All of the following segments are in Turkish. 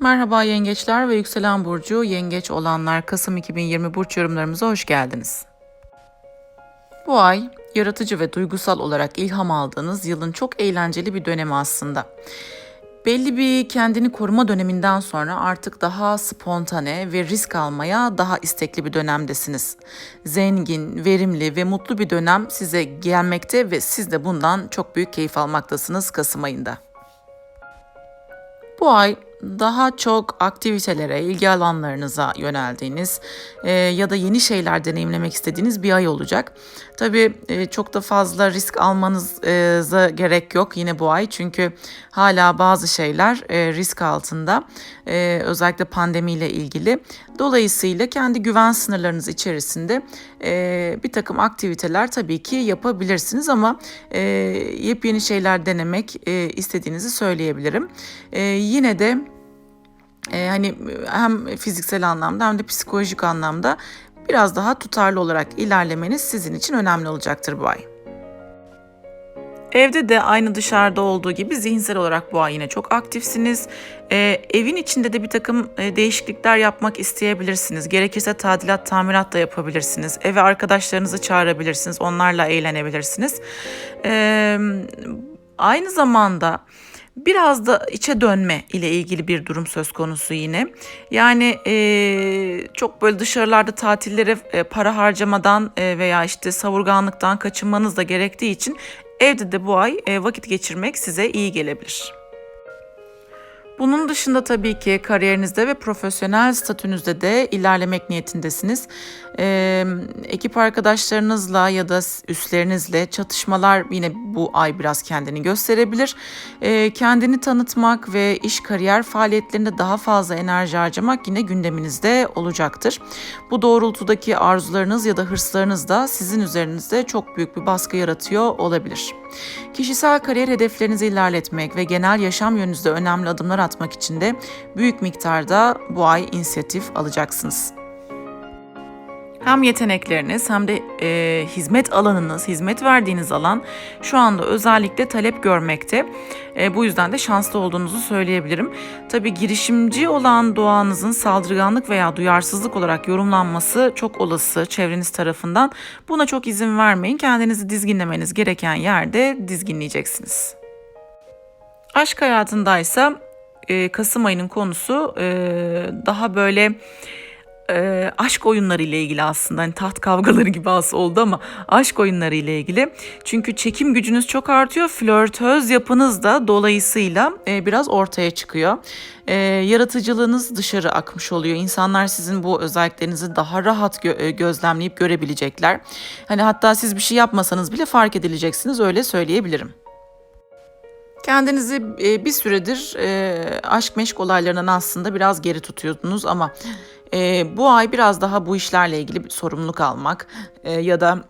Merhaba yengeçler ve yükselen burcu yengeç olanlar Kasım 2020 burç yorumlarımıza hoş geldiniz. Bu ay yaratıcı ve duygusal olarak ilham aldığınız yılın çok eğlenceli bir dönemi aslında. Belli bir kendini koruma döneminden sonra artık daha spontane ve risk almaya daha istekli bir dönemdesiniz. Zengin, verimli ve mutlu bir dönem size gelmekte ve siz de bundan çok büyük keyif almaktasınız Kasım ayında. Bu ay daha çok aktivitelere, ilgi alanlarınıza yöneldiğiniz e, ya da yeni şeyler deneyimlemek istediğiniz bir ay olacak. Tabii e, çok da fazla risk almanıza gerek yok yine bu ay çünkü hala bazı şeyler e, risk altında e, özellikle pandemiyle ilgili. Dolayısıyla kendi güven sınırlarınız içerisinde e, bir takım aktiviteler tabii ki yapabilirsiniz ama e, yepyeni şeyler denemek e, istediğinizi söyleyebilirim. E, yine de e, hani hem fiziksel anlamda hem de psikolojik anlamda biraz daha tutarlı olarak ilerlemeniz sizin için önemli olacaktır bu ay. Evde de aynı dışarıda olduğu gibi zihinsel olarak bu ay yine çok aktifsiniz. Ee, evin içinde de bir takım e, değişiklikler yapmak isteyebilirsiniz. Gerekirse tadilat, tamirat da yapabilirsiniz. Eve arkadaşlarınızı çağırabilirsiniz. Onlarla eğlenebilirsiniz. Ee, aynı zamanda biraz da içe dönme ile ilgili bir durum söz konusu yine. Yani e, çok böyle dışarılarda tatillere e, para harcamadan e, veya işte savurganlıktan kaçınmanız da gerektiği için evde de bu ay e, vakit geçirmek size iyi gelebilir. Bunun dışında tabii ki kariyerinizde ve profesyonel statünüzde de ilerlemek niyetindesiniz. Ee, ekip arkadaşlarınızla ya da üstlerinizle çatışmalar yine bu ay biraz kendini gösterebilir. Ee, kendini tanıtmak ve iş kariyer faaliyetlerinde daha fazla enerji harcamak yine gündeminizde olacaktır. Bu doğrultudaki arzularınız ya da hırslarınız da sizin üzerinizde çok büyük bir baskı yaratıyor olabilir. Kişisel kariyer hedeflerinizi ilerletmek ve genel yaşam yönünüzde önemli adımlar atmak için de büyük miktarda bu ay inisiyatif alacaksınız. Hem yetenekleriniz hem de e, hizmet alanınız, hizmet verdiğiniz alan şu anda özellikle talep görmekte. E, bu yüzden de şanslı olduğunuzu söyleyebilirim. Tabii girişimci olan doğanızın saldırganlık veya duyarsızlık olarak yorumlanması çok olası çevreniz tarafından. Buna çok izin vermeyin. Kendinizi dizginlemeniz gereken yerde dizginleyeceksiniz. Aşk hayatındaysa e, Kasım ayının konusu e, daha böyle e, aşk oyunları ile ilgili aslında hani taht kavgaları gibi az oldu ama aşk oyunları ile ilgili. Çünkü çekim gücünüz çok artıyor. Flörtöz yapınız da dolayısıyla biraz ortaya çıkıyor. Yaratıcılığınız dışarı akmış oluyor. İnsanlar sizin bu özelliklerinizi daha rahat gö- gözlemleyip görebilecekler. Hani hatta siz bir şey yapmasanız bile fark edileceksiniz öyle söyleyebilirim. Kendinizi e, bir süredir e, aşk meşk olaylarından aslında biraz geri tutuyordunuz ama e, bu ay biraz daha bu işlerle ilgili bir sorumluluk almak ya da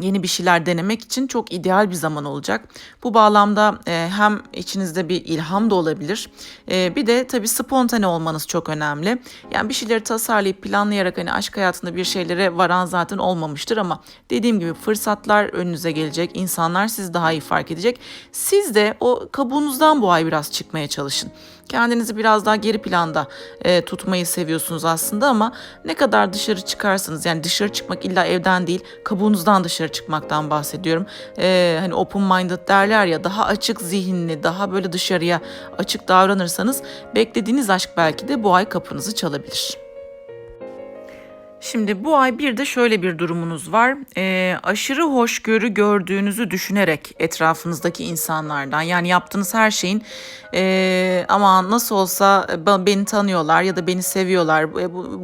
yeni bir şeyler denemek için çok ideal bir zaman olacak. Bu bağlamda e, hem içinizde bir ilham da olabilir. E, bir de tabii spontane olmanız çok önemli. Yani bir şeyleri tasarlayıp planlayarak hani aşk hayatında bir şeylere varan zaten olmamıştır ama dediğim gibi fırsatlar önünüze gelecek. İnsanlar sizi daha iyi fark edecek. Siz de o kabuğunuzdan bu ay biraz çıkmaya çalışın. Kendinizi biraz daha geri planda e, tutmayı seviyorsunuz aslında ama ne kadar dışarı çıkarsanız yani dışarı çıkmak illa evden değil kabuğunuzdan dışarı çıkmaktan bahsediyorum. E, hani open minded derler ya daha açık zihinli daha böyle dışarıya açık davranırsanız beklediğiniz aşk belki de bu ay kapınızı çalabilir. Şimdi bu ay bir de şöyle bir durumunuz var. E, aşırı hoşgörü gördüğünüzü düşünerek etrafınızdaki insanlardan yani yaptığınız her şeyin e, ama nasıl olsa beni tanıyorlar ya da beni seviyorlar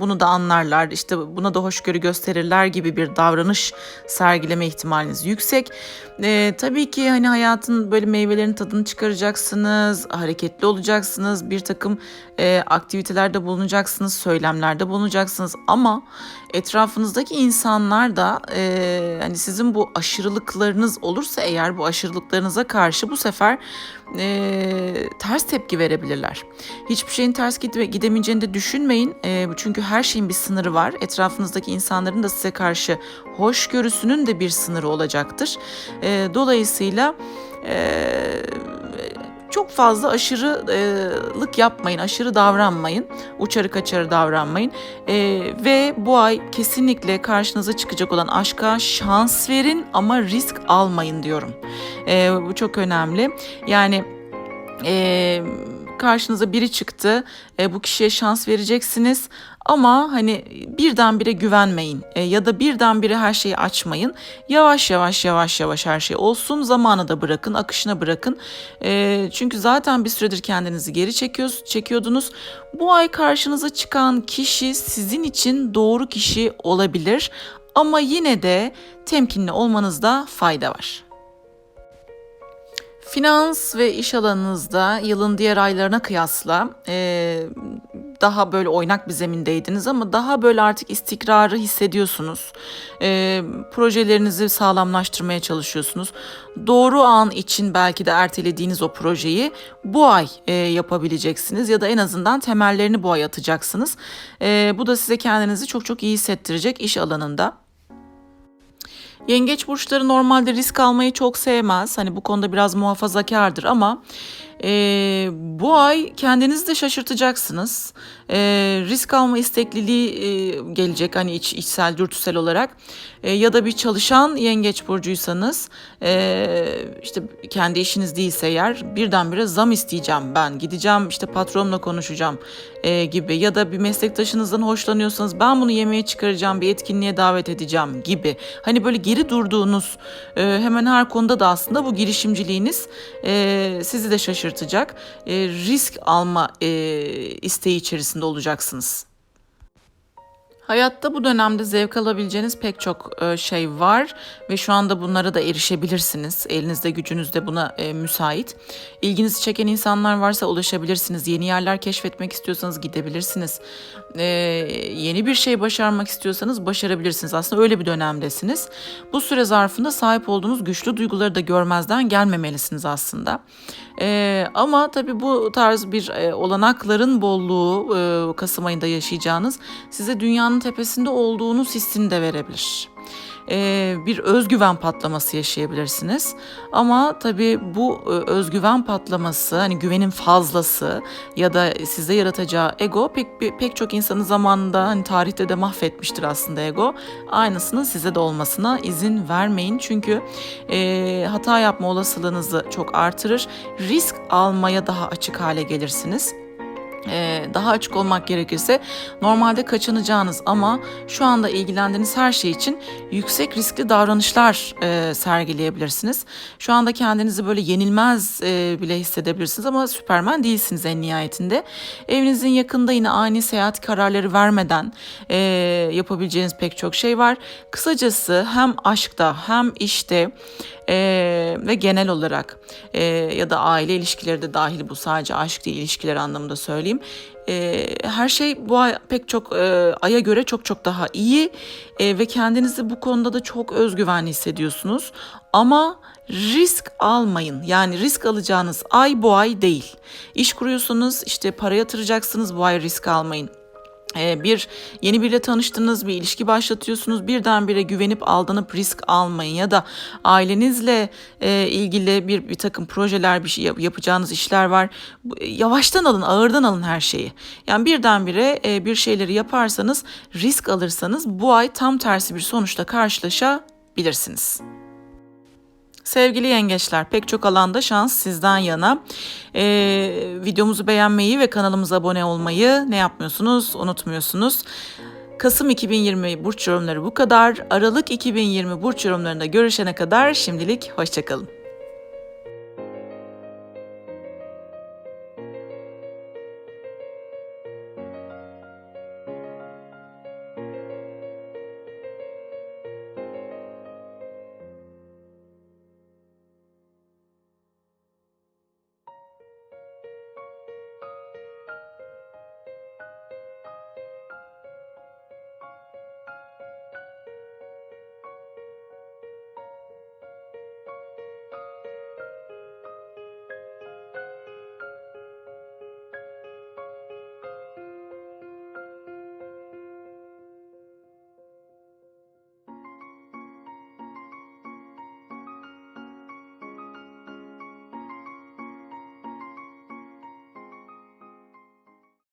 bunu da anlarlar işte buna da hoşgörü gösterirler gibi bir davranış sergileme ihtimaliniz yüksek. E, tabii ki hani hayatın böyle meyvelerin tadını çıkaracaksınız, hareketli olacaksınız, bir takım e, aktivitelerde bulunacaksınız, söylemlerde bulunacaksınız ama etrafınızdaki insanlar da e, hani sizin bu aşırılıklarınız olursa eğer bu aşırılıklarınıza karşı bu sefer e, ters tepki verebilirler. Hiçbir şeyin ters gide gidemeyeceğini de düşünmeyin. E, çünkü her şeyin bir sınırı var. Etrafınızdaki insanların da size karşı hoşgörüsünün de bir sınırı olacaktır. E, dolayısıyla e, çok fazla aşırılık yapmayın, aşırı davranmayın, uçarı kaçarı davranmayın. E, ve bu ay kesinlikle karşınıza çıkacak olan aşka şans verin ama risk almayın diyorum. E, bu çok önemli. Yani e, karşınıza biri çıktı, e, bu kişiye şans vereceksiniz ama hani birdenbire güvenmeyin e, ya da birdenbire her şeyi açmayın. Yavaş yavaş yavaş yavaş her şey olsun, zamanı da bırakın, akışına bırakın. E, çünkü zaten bir süredir kendinizi geri çekiyoruz, çekiyordunuz. Bu ay karşınıza çıkan kişi sizin için doğru kişi olabilir ama yine de temkinli olmanızda fayda var. Finans ve iş alanınızda yılın diğer aylarına kıyasla e, daha böyle oynak bir zemindeydiniz ama daha böyle artık istikrarı hissediyorsunuz. E, projelerinizi sağlamlaştırmaya çalışıyorsunuz. Doğru an için belki de ertelediğiniz o projeyi bu ay e, yapabileceksiniz ya da en azından temellerini bu ay atacaksınız. E, bu da size kendinizi çok çok iyi hissettirecek iş alanında. Yengeç burçları normalde risk almayı çok sevmez. Hani bu konuda biraz muhafazakardır ama e, bu ay kendinizi de şaşırtacaksınız. E, risk alma istekliliği e, gelecek hani iç, içsel, dürtüsel olarak. E, ya da bir çalışan yengeç burcuysanız e, işte kendi işiniz değilse eğer birdenbire zam isteyeceğim ben. Gideceğim işte patronla konuşacağım e, gibi. Ya da bir meslektaşınızdan hoşlanıyorsanız ben bunu yemeğe çıkaracağım, bir etkinliğe davet edeceğim gibi. Hani böyle geri durduğunuz e, hemen her konuda da aslında bu girişimciliğiniz e, sizi de şaşırtacak. E, risk alma e, isteği içerisinde olacaksınız. Hayatta bu dönemde zevk alabileceğiniz pek çok e, şey var ve şu anda bunlara da erişebilirsiniz. Elinizde gücünüzde buna e, müsait. İlginizi çeken insanlar varsa ulaşabilirsiniz. Yeni yerler keşfetmek istiyorsanız gidebilirsiniz. E, yeni bir şey başarmak istiyorsanız başarabilirsiniz. Aslında öyle bir dönemdesiniz. Bu süre zarfında sahip olduğunuz güçlü duyguları da görmezden gelmemelisiniz aslında. E, ama tabii bu tarz bir e, olanakların bolluğu e, Kasım ayında yaşayacağınız size dünyanın tepesinde olduğunuz hissini de verebilir. Ee, bir özgüven patlaması yaşayabilirsiniz. Ama tabii bu e, özgüven patlaması, hani güvenin fazlası ya da size yaratacağı ego pek pek çok insanın zamanında hani tarihte de mahvetmiştir aslında ego. Aynısının size de olmasına izin vermeyin. Çünkü e, hata yapma olasılığınızı çok artırır. Risk almaya daha açık hale gelirsiniz. Ee, daha açık olmak gerekirse normalde kaçınacağınız ama şu anda ilgilendiğiniz her şey için yüksek riskli davranışlar e, sergileyebilirsiniz. Şu anda kendinizi böyle yenilmez e, bile hissedebilirsiniz ama Süpermen değilsiniz en nihayetinde. Evinizin yakında yine ani seyahat kararları vermeden e, yapabileceğiniz pek çok şey var. Kısacası hem aşkta hem işte ee, ve genel olarak e, ya da aile ilişkileri de dahil bu sadece aşk değil ilişkiler anlamında söyleyeyim. E, her şey bu ay pek çok e, aya göre çok çok daha iyi e, ve kendinizi bu konuda da çok özgüvenli hissediyorsunuz. Ama risk almayın. Yani risk alacağınız ay bu ay değil. İş kuruyorsunuz işte para yatıracaksınız bu ay risk almayın bir yeni biriyle tanıştınız, bir ilişki başlatıyorsunuz, birdenbire güvenip aldanıp risk almayın ya da ailenizle e, ilgili bir bir takım projeler, bir şey yap, yapacağınız işler var. Yavaştan alın, ağırdan alın her şeyi. Yani birdenbire e, bir şeyleri yaparsanız, risk alırsanız bu ay tam tersi bir sonuçla karşılaşabilirsiniz. Sevgili yengeçler pek çok alanda şans sizden yana. Ee, videomuzu beğenmeyi ve kanalımıza abone olmayı ne yapmıyorsunuz unutmuyorsunuz. Kasım 2020 burç yorumları bu kadar. Aralık 2020 burç yorumlarında görüşene kadar şimdilik hoşçakalın.